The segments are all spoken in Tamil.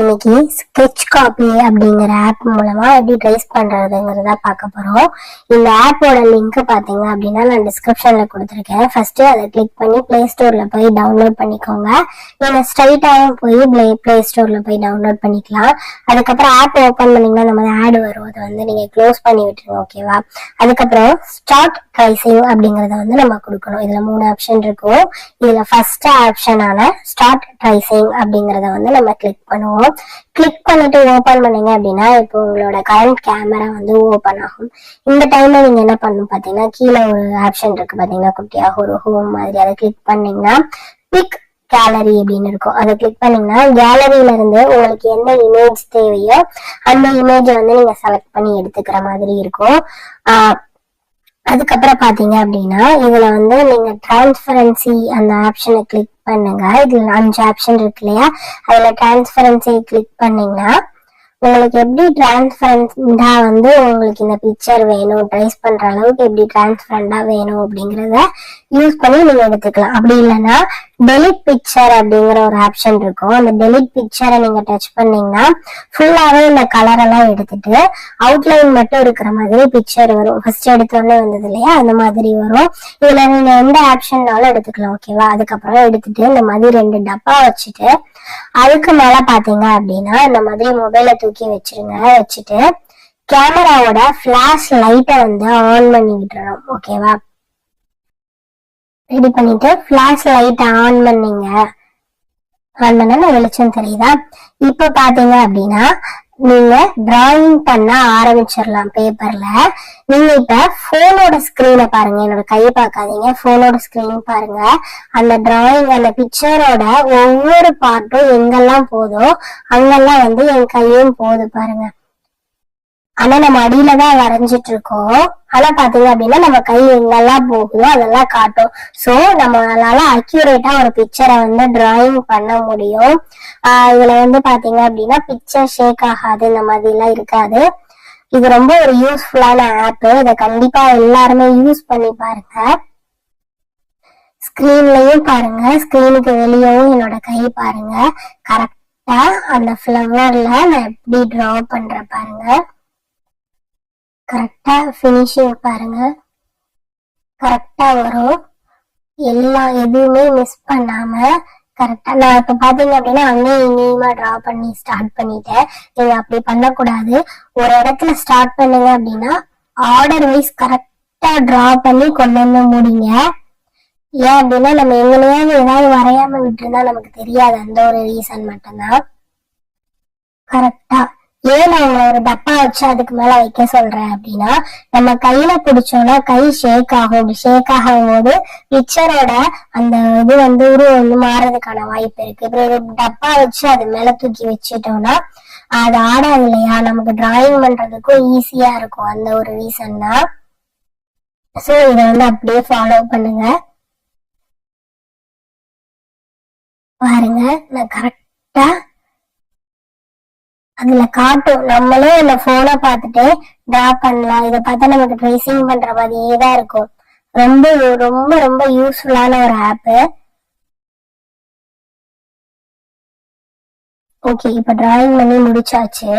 இன்னைக்கு ஸ்கெட்ச் காப்பி அப்படிங்கிற ஆப் மூலமா எப்படி ட்ரேஸ் பண்றதுங்கிறத பார்க்க போறோம். இந்த ஆப்போட லிங்க் பாத்தீங்க அப்படின்னா நான் டிஸ்கிரிப்ஷன்ல கொடுத்துருக்கேன். ஃபர்ஸ்ட் அதை கிளிக் பண்ணி பிளே ஸ்டோர்ல போய் டவுன்லோட் பண்ணிக்கோங்க. நீங்க ஸ்ட்ரைட்டாகவும் போய் பிளே பிளே ஸ்டோர்ல போய் டவுன்லோட் பண்ணிக்கலாம். அதுக்கப்புறம் ஆப் ஓபன் பண்ணீங்கன்னா நம்ம ஆட் வரும். அதை வந்து நீங்க க்ளோஸ் பண்ணி விட்டுருங்க ஓகேவா அதுக்கப்புறம் ஸ்டார்ட் ப்ரைசிங் அப்படிங்கறத வந்து நம்ம கொடுக்கணும். இதுல மூணு ஆப்ஷன் இருக்கும். இதுல ஃபர்ஸ்ட் ஆப்ஷனான ஸ்டார்ட் ப்ரைசிங் அப்படிங்கறத வந்து நம்ம கிளிக் பண்ணுவோம். கிளிக் பண்ணிட்டு ஓபன் பண்ணீங்க அப்படின்னா இப்போ உங்களோட கரண்ட் கேமரா வந்து ஓபன் ஆகும். இந்த டைம்ல நீங்க என்ன பண்ணணும் பாத்தீங்கன்னா கீழே ஒரு ஆப்ஷன் இருக்கு பாத்தீங்கன்னா குட்டியாக ஒரு ஹோம் மாதிரி அதை கிளிக் பண்ணீங்கன்னா பிக் கேலரி அப்படின்னு இருக்கும். அதை கிளிக் பண்ணீங்கன்னா கேலரியில இருந்து உங்களுக்கு என்ன இமேஜ் தேவையோ அந்த இமேஜை வந்து நீங்க செலக்ட் பண்ணி எடுத்துக்கிற மாதிரி இருக்கும். அதுக்கப்புறம் பாத்தீங்க அப்படின்னா இதுல வந்து நீங்க டிரான்ஸ்பரன்சி அந்த ஆப்ஷனை கிளிக் பண்ணுங்க. இதுல அஞ்சு ஆப்ஷன் இருக்கு இல்லையா? அதுல டிரான்ஸ்பரன்சி கிளிக் பண்ணீங்கன்னா உங்களுக்கு எப்படி டிரான்ஸ்பரண்டா வந்து உங்களுக்கு இந்த பிக்சர் வேணும் ட்ரைஸ் பண்ற அளவுக்கு எப்படி டிரான்ஸ்பரண்டா வேணும் அப்படிங்கறத யூஸ் பண்ணி நீங்க எடுத்துக்கலாம். அப்படி இல்லைன்னா டெலிட் பிக்சர் அப்படிங்கிற ஒரு ஆப்ஷன் இருக்கும். அந்த டெலிட் பிக்சரை நீங்க டச் பண்ணீங்கன்னா ஃபுல்லாவே இந்த கலர் எல்லாம் எடுத்துட்டு அவுட்லைன் மட்டும் இருக்கிற மாதிரி பிக்சர் வரும். ஃபர்ஸ்ட் எடுத்தோடனே வந்தது இல்லையா? அந்த மாதிரி வரும். இதுல நீங்க எந்த ஆப்ஷன்னாலும் எடுத்துக்கலாம் ஓகேவா அதுக்கப்புறம் எடுத்துட்டு இந்த மாதிரி ரெண்டு டப்பா வச்சுட்டு அதுக்கு மேல பாத்தீங்க அப்படின்னா இந்த மாதிரி மொபைலை தூக்கி வச்சிருங்க. வச்சுட்டு கேமராவோட ஃபிளாஷ் லைட்டை வந்து ஆன் பண்ணி ஓகேவா ரெடி பண்ணிட்டு ஃபிளாஷ் லைட் ஆன் பண்ணீங்க. ஆன் பண்ணா வெளிச்சம் தெரியுதா? இப்ப பாத்தீங்க அப்படின்னா நீங்க டிராயிங் பண்ண ஆரம்பிச்சிடலாம் பேப்பர்ல நீங்க இப்ப போனோட ஸ்கிரீனை பாருங்க. என்னோட கையை பார்க்காதீங்க. போனோட ஸ்கிரீன் பாருங்க. அந்த டிராயிங் அந்த பிக்சரோட ஒவ்வொரு பார்ட்டும் எங்கெல்லாம் போதோ அங்கெல்லாம் வந்து என் கையும் போகுது பாருங்க. ஆனா நம்ம அடியில தான் வரைஞ்சிட்டு இருக்கோம் ஆனா பாத்தீங்க அப்படின்னா நம்ம கை எங்கெல்லாம் போகுதோ அதெல்லாம் காட்டும். சோ நம்மளால அக்யூரேட்டா ஒரு பிக்சரை வந்து டிராயிங் பண்ண முடியும். ஆஹ் இதுல வந்து பாத்தீங்க அப்படின்னா பிக்சர் ஷேக் ஆகாது இந்த மாதிரி எல்லாம் இருக்காது. இது ரொம்ப ஒரு யூஸ்ஃபுல்லான ஆப் இதை கண்டிப்பா எல்லாருமே யூஸ் பண்ணி பாருங்க. ஸ்கிரீன்லயும் பாருங்க. ஸ்கிரீனுக்கு வெளியவும் என்னோட கை பாருங்க. கரெக்டா அந்த ஃபிளவர்ல நான் எப்படி டிரா பண்ற பாருங்க. கரெக்டாக ஃபினிஷிங் பாருங்கள் கரெக்டாக வரும். எல்லா எதுவுமே மிஸ் பண்ணாமல் கரெக்டாக நான் இப்போ பார்த்தீங்க அப்படின்னா அங்கேயும் இங்கேயுமா ட்ரா பண்ணி ஸ்டார்ட் பண்ணிட்டேன். நீங்கள் அப்படி பண்ணக்கூடாது. ஒரு இடத்துல ஸ்டார்ட் பண்ணுங்க அப்படின்னா ஆர்டர் வைஸ் கரெக்டாக ட்ரா பண்ணி கொண்டு வந்து முடிங்க. ஏன் அப்படின்னா நம்ம எங்களையாவது ஏதாவது வரையாம விட்டுருந்தா நமக்கு தெரியாது. அந்த ஒரு ரீசன் மட்டும்தான். கரெக்டாக ஏன் நான் உங்களை ஒரு டப்பா வச்சு அதுக்கு மேல வைக்க சொல்றேன் அப்படின்னா நம்ம கையில பிடிச்சோம்னா கை ஷேக் ஆகும். ஷேக் ஆகும் போது மிக்சரோட அந்த இது வந்து உருவம் வந்து மாறதுக்கான வாய்ப்பு இருக்கு. இப்ப ஒரு டப்பா வச்சு அது மேல தூக்கி வச்சுட்டோம்னா அது ஆடாது இல்லையா? நமக்கு டிராயிங் பண்றதுக்கும் ஈஸியா இருக்கும். அந்த ஒரு ரீசன் தான். சோ இதை வந்து அப்படியே ஃபாலோ பண்ணுங்க. பாருங்க. நான் கரெக்டா அதுல காட்டும். நம்மளே அந்த போனை பார்த்துட்டு டிரா பண்ணலாம். இதை பார்த்தா நமக்கு ட்ரேசிங் பண்ற மாதிரியே தான் இருக்கும். ரொம்ப ரொம்ப ரொம்ப யூஸ்ஃபுல்லான ஒரு ஆப்பு ஓகே இப்போ டிராயிங் பண்ணி முடிச்சாச்சு.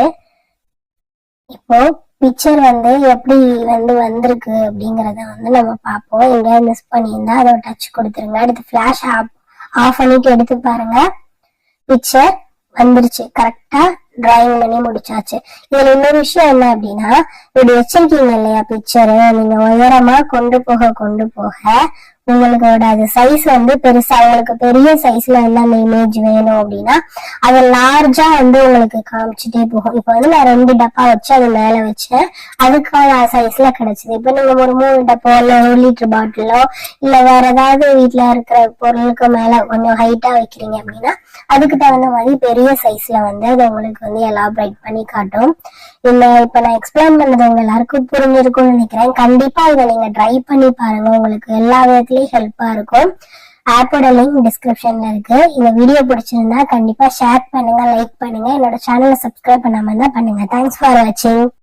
இப்போ பிக்சர் வந்து எப்படி வந்து வந்திருக்கு அப்படிங்கிறத வந்து நம்ம பார்ப்போம். எங்கேயாவது மிஸ் பண்ணியிருந்தா அதை டச் கொடுத்துருங்க. அடுத்து ஃப்ளாஷ் ஆஃப் ஆஃப் பண்ணிட்டு எடுத்து பாருங்க. பிக்சர் வந்துருச்சு. கரெக்டாக டிராயிங் பண்ணி முடிச்சாச்சு. இதுல இன்னொரு விஷயம் என்ன அப்படின்னா இப்படி வச்சிருக்கீங்க இல்லையா பிக்சரு நீங்க உயரமா கொண்டு போக கொண்டு போக உங்களோட அது சைஸ் வந்து பெருசா உங்களுக்கு பெரிய சைஸ்ல வந்து அந்த இமேஜ் வேணும் அப்படின்னா அது லார்ஜா வந்து உங்களுக்கு காமிச்சுட்டே போகும். இப்போ வந்து நான் ரெண்டு டப்பா வச்சு அது மேல வச்சேன். அதுக்கான சைஸ்ல கிடைச்சது. இப்போ நீங்க ஒரு மூணு டப்போ இல்ல ஒரு லிட்டர் பாட்டிலோ இல்ல வேற ஏதாவது வீட்டுல இருக்கிற பொருளுக்கு மேல கொஞ்சம் ஹைட்டா வைக்கிறீங்க அப்படின்னா அதுக்கு தகுந்த மாதிரி பெரிய சைஸ்ல வந்து அது உங்களுக்கு வந்து எலாபரேட் பண்ணி காட்டும். இல்ல இப்ப நான் எக்ஸ்பிளைன் பண்ணது உங்க எல்லாருக்கும் புரிஞ்சிருக்கும்னு நினைக்கிறேன். கண்டிப்பா இதை நீங்க ட்ரை பண்ணி பாருங்க. உங்களுக்கு எல்லா விதத்துலயும் ஹெல்ப்பா இருக்கும். ஆப்போட லிங்க் டிஸ்கிரிப்ஷன்ல இருக்கு. இந்த வீடியோ பிடிச்சிருந்தா கண்டிப்பா ஷேர் பண்ணுங்க லைக் பண்ணுங்க. என்னோட சேனலை சப்ஸ்கிரைப் பண்ணாம இருந்தா பண்ணுங்க. தேங்க்ஸ் ஃபார் வாட்சிங்